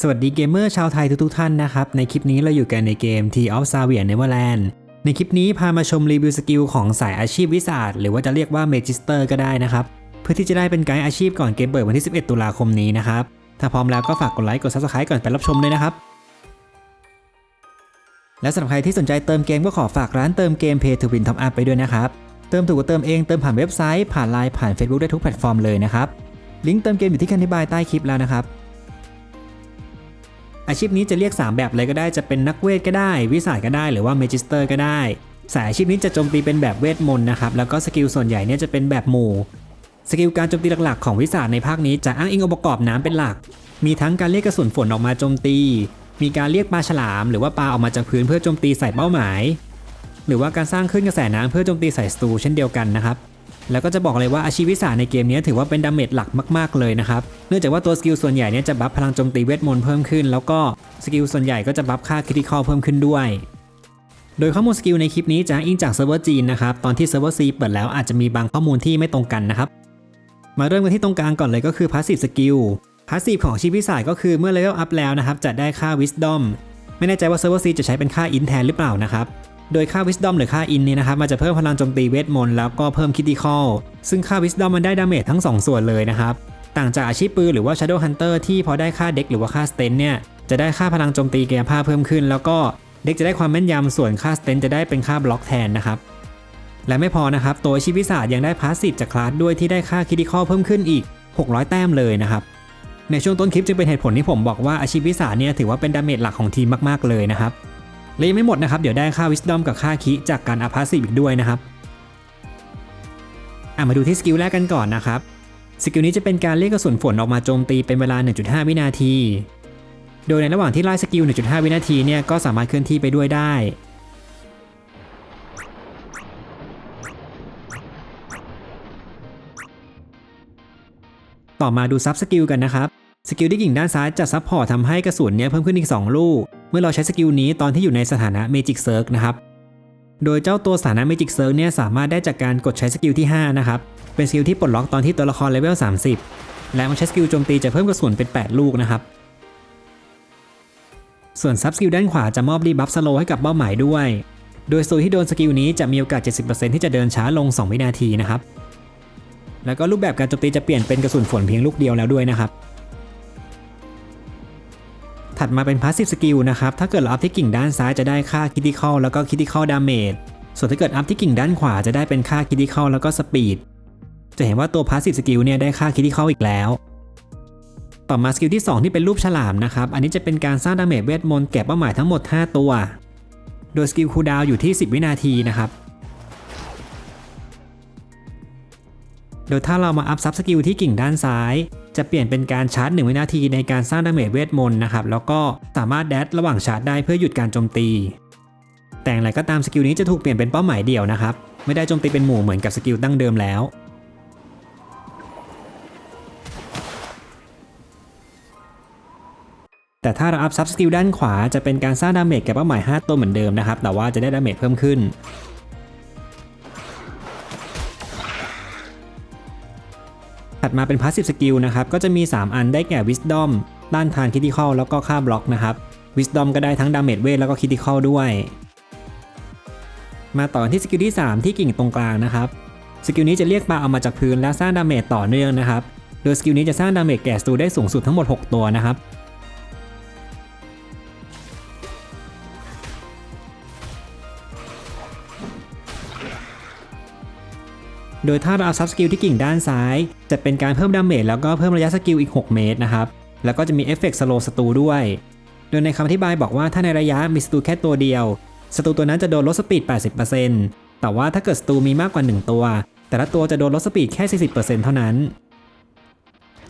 สวัสดีเกมเมอร์ชาวไทยทุกๆท่านนะครับ ในคลิปนี้เราอยู่กันในเกม T of s a v i a Neverland ในคลิปนี้พามาชมรีวิวสกิลของสายอาชีพวิสาดหรือว่าจะเรียกว่า Magister ก็ได้นะครับ เพื่อที่จะได้เป็นไกด์อาชีพก่อนเกมเปิดวันที่ 11 ตุลาคมนี้นะครับ ถ้าพร้อมแล้วก็ฝากกดไลค์กด Subscribe ก่อนไปรับชมเลยนะครับ และสำหรับใครที่สนใจเติมเกมก็ขอฝากร้านเติมเกม Pay to Win Top Up ไปด้วยนะครับเติมถูกกว่าเติมเองเติมผ่านเว็บไซต์ผ่านไลน์ผ่าน Facebook ได้ทุกแพลตฟอร์มเลยนะครับลิงก์เติมเกมอยู่ที่คำอธิบายใต้คลิปแล้วนะครับ อาชีพนี้จะเรียก 3 แบบเลยก็ได้จะเป็นนักเวทก็ได้ วิสาก็ได้หรือว่าเมจิสเตอร์ก็ได้ สายอาชีพนี้จะโจมตีเป็นแบบเวทมนต์นะครับแล้วก็สกิลส่วนใหญ่เนี่ยจะเป็นแบบหมู่สกิลการโจมตีหลักๆของวิสาในภาคนี้จะอ้างอิงองค์ประกอบน้ำเป็นหลัก มีทั้งการเรียกกระสุนฝนออกมาโจมตี มีการเรียกปลาฉลาม หรือว่าปลาออกมาจากพื้นเพื่อโจมตีใส่เป้าหมาย หรือว่าการสร้างขึ้นกระแสน้ำเพื่อโจมตีใส่ศัตรูเช่นเดียวกันนะครับ แล้วก็จะบอกเลยว่าอาชีพวิสาในเกมนี้ถือว่าเป็นดาเมจหลักมากๆเลยนะครับ เนื่องจากว่าตัวสกิลส่วนใหญ่เนี่ยจะบัฟพลังโจมตีเวทมนต์เพิ่มขึ้น แล้วก็สกิลส่วนใหญ่ก็จะบัฟค่าคริติคอลเพิ่มขึ้นด้วย โดยข้อมูลสกิลในคลิปนี้จะอิงจากเซิร์ฟเวอร์จีนนะครับ ตอนที่เซิร์ฟเวอร์ซีเปิดแล้วอาจจะมีบางข้อมูลที่ไม่ตรงกันนะครับ มาเริ่มกันที่ตรงกลางก่อนเลยก็คือพาสซีฟสกิล พาสซีฟของอาชีพวิสาก็คือเมื่อเลเวลอัพแล้วนะครับจะได้ค่า Wisdom ไม่แน่ใจว่าเซิร์ฟเวอร์ซีจะใช้เป็นค่าอินแทนหรือเปล่านะครับ โดยค่า Wisdom หรือค่า In เนี่ยนะครับมันจะเพิ่มพลังโจมตีเวทมนต์แล้วก็เพิ่มคิติคอลซึ่งค่า Wisdom มันได้ดาเมจทั้ง 2 ส่วนเลยนะครับ ต่างจากอาชีพปืนหรือว่า Shadow Hunter ที่พอได้ค่าเด็กหรือว่าค่าสเตนเนี่ยจะได้ค่าพลังโจมตีแกผ้าเพิ่มขึ้น แล้วก็เด็กจะได้ความแม่นยำส่วนค่าสเตนจะได้เป็นค่าบล็อกแทนนะครับและไม่พอนะครับตัวอาชีพวิสายังได้พาสซีฟจากคลาสด้วยที่ได้ค่าคิติคอเพิ่มขึ้นอีก 600 แต้มเลยนะครับ ในช่วงต้นคลิปจึงเป็นเหตุผลที่ผมบอกว่าอาชีพวิสาเนี่ยถือว่าเป็นดาเมจหลักของทีมมากๆเลยนะครับ และยังไม่หมดนะครับ เดี๋ยวได้ค่า Wisdom กับค่าคิจากการอัพพาสซีฟอีกด้วยนะครับอะมาดูที่สกิลแรกกันก่อนนะครับ สกิลนี้จะเป็นการเรียกกระสุนฝนออกมาโจมตีเป็นเวลา 1.5 วินาที โดยในระหว่างที่ไล่สกิล 1.5 วินาทีเนี่ยก็สามารถเคลื่อนที่ไปด้วยได้ ต่อมาดูซับสกิลกันนะครับ สกิลที่กิ่งด้านซ้ายจะซับพอร์ตทำให้กระสุนเนี้ยเพิ่มขึ้นอีก 2 ลูก มื่อเราใช้สกิลนี้ตอนที่อยู่ในสถานะ Magic Circle นะครับ โดยเจ้าตัวสถานะ Magic Circle เนี่ยสามารถได้จากการกดใช้สกิลที่ 5 นะครับ เป็นสกิลที่ปลดล็อกตอนที่ตัวละครเลเวล 30 และเมื่อใช้สกิลโจมตีจะเพิ่มกระสุนเป็น 8 ลูกนะครับ ส่วนซับสกิลด้านขวาจะมอบรีบัฟสโลให้กับเป้าหมายด้วย โดยสูที่โดนสกิลนี้จะมีโอกาส 70%ที่จะเดินช้าลง 2 วินาทีนะครับ แล้วก็รูปแบบการโจมตีจะเปลี่ยนเป็นกระสุนฝนเพียงลูกเดียวแล้วด้วยนะครับ ถัดมาเป็นพาสซีฟสกิลนะครับ ถ้าเกิดเราอัพที่กิ่งด้านซ้ายจะได้ค่าคิติคอลแล้วก็คิติคอลดาเมจ ส่วนถ้าเกิดอัพที่กิ่งด้านขวาจะได้เป็นค่าคิติคอลแล้วก็สปีด จะเห็นว่าตัวพาสซีฟสกิลเนี่ยได้ค่าคิติคอลอีกแล้ว ต่อมาสกิลที่ 2 ที่เป็นรูปฉลามนะครับ อันนี้จะเป็นการสร้างดาเมจเวทมนต์แก่เป้าหมายทั้งหมด 5 ตัว โดยสกิลคูดาวอยู่ที่ 10 วินาทีนะครับ โดยถ้าเรามาอัพซับสกิลที่กิ่งด้านซ้าย จะเปลี่ยนเป็นการชาร์จ 1 วินาทีในการสร้างดาเมจเวทมนต์นะครับ แล้วก็สามารถแดดระหว่างชาร์จได้เพื่อหยุดการโจมตี แต่อย่างไรก็ตามสกิลนี้จะถูกเปลี่ยนเป็นเป้าหมายเดี่ยวนะครับ ไม่ได้โจมตีเป็นหมู่เหมือนกับสกิลตั้งเดิมแล้วแต่ถ้าเราอัพซับสกิลด้านขวาจะเป็นการสร้างดาเมจแก่เป้าหมาย 5 ตัวเหมือนเดิมนะครับ แต่ว่าจะได้ดาเมจเพิ่มขึ้น ถัดมาเป็นพาสซีฟสกิลนะครับก็จะมี 3 อันได้แก่ Wisdom ต้านทานคิติคอลแล้วก็ค่าบล็อกนะครับ Wisdom ก็ได้ทั้งดาเมจเวทแล้วก็คิติคอลด้วย มาต่อที่สกิลที่ 3 ที่กิ่งตรงกลางนะครับสกิลนี้จะเรียกปลาเอามาจากพื้นและสร้างดาเมจต่อเนื่องนะครับ โดยสกิลนี้จะสร้างดาเมจแก่ศัตรูได้สูงสุดทั้งหมด 6 ตัวนะครับ โดยถ้าเราเอาซับสกิลที่กิ่งด้านซ้าย จะเป็นการเพิ่มดาเมจแล้วก็เพิ่มระยะสกิลอีก 6 เมตรนะครับ แล้วก็จะมีเอฟเฟกต์สโลสตูด้วย โดยในคำอธิบายบอกว่าถ้าในระยะมีสตูแค่ตัวเดียวสตูตัวนั้นจะโดนลดสปีด 80%แต่ว่าถ้าเกิดสตูมีมากกว่า 1 ตัว แต่ละตัวจะโดนลดสปีดแค่ 40%เท่านั้น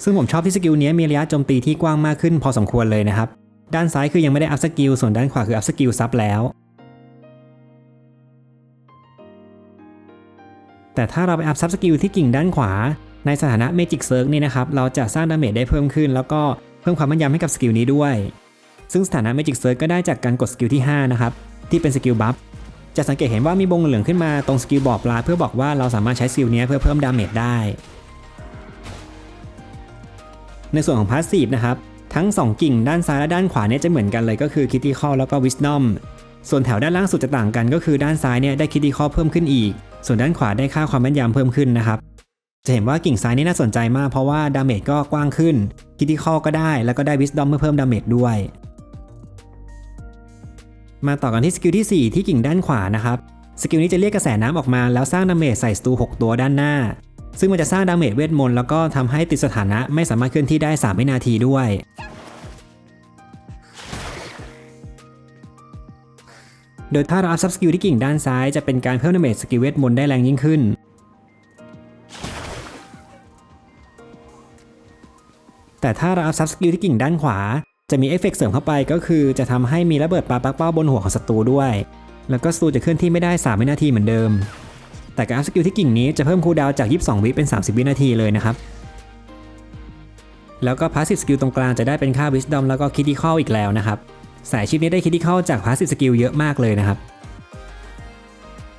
ซึ่งผมชอบที่สกิลนี้มีระยะโจมตีที่กว้างมากขึ้นพอสมควรเลยนะครับ ด้านซ้ายคือยังไม่ได้อัพสกิล ส่วนด้านขวาคืออัพสกิลซับแล้ว แต่ถ้าเราไปอัพซับสกิลที่กิ่งด้านขวา ในสถานะ Magic Circle นี่นะครับ เราจะสร้างดาเมจได้เพิ่มขึ้น แล้วก็เพิ่มความแม่นยำให้กับสกิลนี้ด้วย ซึ่งสถานะ Magic Circle ก็ได้จากการกดสกิลที่ 5 นะครับ ที่เป็นสกิลบัฟ จะสังเกตเห็นว่ามีวงเหลืองขึ้นมาตรงสกิลบอร์ดปลาเพื่อบอกว่าเราสามารถใช้สกิลนี้เพื่อเพิ่มดาเมจได้ ในส่วนของพาสซีฟนะครับทั้ง 2 กิ่งด้านซ้ายและด้านขวาเนี่ยจะเหมือนกันเลยก็คือ Critical แล้วก็ Wisdom ส่ ส่วนแถวด้านล่างสุดจะต่างกันก็คือด้านซ้ายเนี่ยได้ Critical เพิ่มขึ้นอีก ส่วนด้านขวาได้ค่าความแม่นยำเพิ่มขึ้นนะครับ จะเห็นว่ากิ่งซ้ายนี่น่าสนใจมากเพราะว่าดาเมจก็กว้างขึ้น Critical ก็ได้ แล้วก็ได้ Wisdom เพื่อเพิ่มดาเมจด้วย มาต่อกันที่สกิลที่ 4 ที่กิ่งด้านขวานะครับ สกิลนี้จะเรียกกระแสน้ำออกมา แล้วสร้างดาเมจใส่สตู6ตัวด้านหน้า ซึ่งมันจะสร้างดาเมจเวทมนต์แล้วก็ทำให้ติดสถานะไม่สามารถเคลื่อนที่ได้3วินาทีด้วย โดยถ้าเราอัพซับสกิลที่กิ่งด้านซ้ายจะเป็นการเพิ่มดาเมจสกิลเวทมนต์ได้แรงยิ่งขึ้น แต่ถ้าเราอัพซับสกิลที่กิ่งด้านขวา จะมีเอฟเฟกต์เสริมเข้าไปก็คือจะทำให้มีระเบิดปาปักเป้าบนหัวของศัตรูด้วย แล้วก็ศัตรูจะเคลื่อนที่ไม่ได้3วินาทีเหมือนเดิม แต่การอัพสกิลที่กิ่งนี้จะเพิ่มคูลดาวจาก 22 วิเป็น 30 วินาทีเลยนะครับแล้วก็พาสซีฟสกิลตรงกลางจะได้เป็นค่า Wisdom แล้วก็ Critical อีกแล้วนะครับ สายชิปนี้ได้ Critical จากพาสซีฟสกิลเยอะมากเลยนะครับ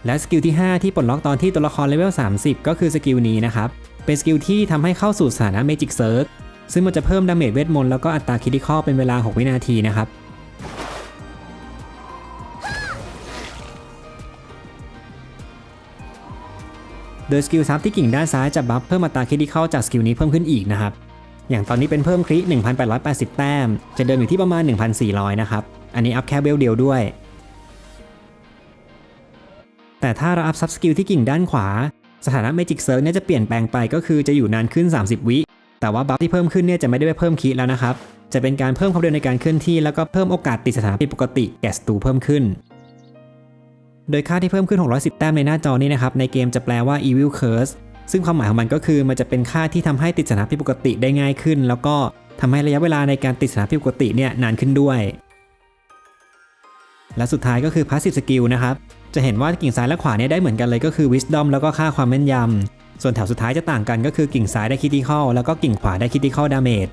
และสกิลที่ 5 ที่ปลดล็อกตอนที่ตัวละครเลเวล 30 ก็คือสกิลนี้นะครับ เป็นสกิลที่ทำให้เข้าสู่สถานะ Magic Surge ซึ่งมันจะเพิ่มดาเมจเวทมนต์แล้วก็อัตรา Critical เป็นเวลา 6 วินาทีนะครับโดยสกิลซับที่กิ่งด้านซ้ายจะบัฟเพิ่มอัตราคิดที่เข้าจากสกิลนี้เพิ่มขึ้นอีกนะครับ อย่างตอนนี้เป็นเพิ่มคริ1,880 แต้ม จะเดิมอยู่ที่ประมาณ 1,400 นะครับ อันนี้อัพแค่เบลเดียวด้วย แต่ถ้าเราอัพซับสกิลที่กิ่งด้านขวา สถานะ Magic Surge เนี่ยจะเปลี่ยนแปลงไปก็คือจะอยู่นานขึ้น 30 วิ แต่ว่าบัฟที่เพิ่มขึ้นเนี่ยจะไม่ได้ไปเพิ่มคิแล้วนะครับ จะเป็นการเพิ่มความเร็วในการเคลื่อนที่ แล้วก็เพิ่มโอกาสติดสถานะผิดปกติแก่ศัตรูเพิ่มขึ้น โดยค่าที่เพิ่มขึ้น 610 แต้มในหน้าจอนี้นะครับ ในเกมจะแปลว่า Evil Curse ซึ่งความหมายของมันก็คือมันจะเป็นค่าที่ทำให้ติดสถานะผิดปกติได้ง่ายขึ้น แล้วก็ทำให้ระยะเวลาในการติดสถานะผิดปกติเนี่ยนานขึ้นด้วย และสุดท้ายก็คือ Passive Skill นะครับ จะเห็นว่ากิ่งซ้ายและขวาเนี่ยได้เหมือนกันเลยก็คือ Wisdom แล้วก็ค่าความแม่นยำส่วนแถวสุดท้ายจะต่างกันก็คือกิ่งซ้ายได้ Critical แล้วก็กิ่งขวาได้ Critical Damage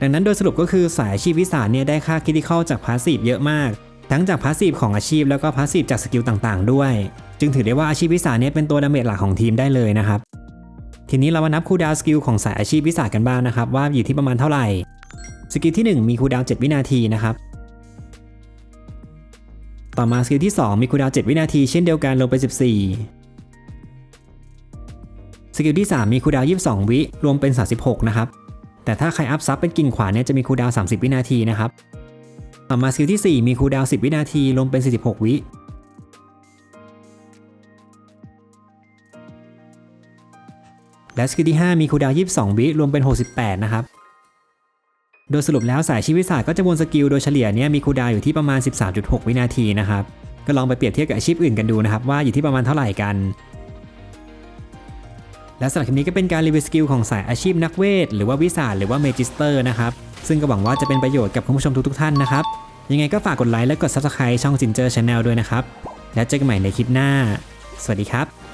ดังนั้นโดยสรุปก็คือสายชีพวิสาเนี่ยได้ค่า Critical จาก Passive เยอะมาก ทั้งจากพาสซีฟของอาชีพแล้วก็พาสซีฟจากสกิลต่างๆ ด้วย จึงถือได้ว่าอาชีพวิสาเนี่ยเป็นตัวดาเมจหลักของทีมได้เลยนะครับ ทีนี้เรามานับคูดาวสกิลของสายอาชีพวิสากันบ้างนะครับ ว่าอยู่ที่ประมาณเท่าไหร่ สกิลที่ 1 มีคูดาว 7 วินาทีนะครับ ต่อมาสกิลที่ 2 มีคูดาว 7 วินาทีเช่นเดียวกันลงไป14 สกิลที่ 3 มีคูดาว 22 วิรวมเป็น 36 นะครับ แต่ถ้าใครอัพซับเป็นกิ่งขวาเนี่ยจะมีคูดาว 30 วินาทีนะครับ ต่อมาสกิลที่ 4 มีคูลดาวน์10 วินาทีรวมเป็น 46 วิและสกิลที่ 5 มีคูลดาวน์22 วิรวมเป็น 68 นะครับ โดยสรุปแล้วสายชีวิตศาสตร์ก็จะวนสกิลโดยเฉลี่ยเนี่ยมีคูลดาวน์อยู่ที่ประมาณ 13.6 วินาทีนะครับ ก็ลองไปเปรียบเทียบกับอาชีพอื่นกันดูนะครับว่าอยู่ที่ประมาณเท่าไหร่กัน และสำหรับคลิปนี้ก็เป็นการรีวิวสกิลของสายอาชีพนักเวท หรือว่าวิสาหรือว่าเมจิสเตอร์นะครับ ซึ่งก็หวังว่าจะเป็นประโยชน์กับคุณผู้ชมทุกๆท่านนะครับ ยังไงก็ฝากกดไลค์และกด Subscribe ช่องซินเจอร์ชาแนลด้วยนะครับ แล้วเจอกันใหม่ในคลิปหน้า สวัสดีครับ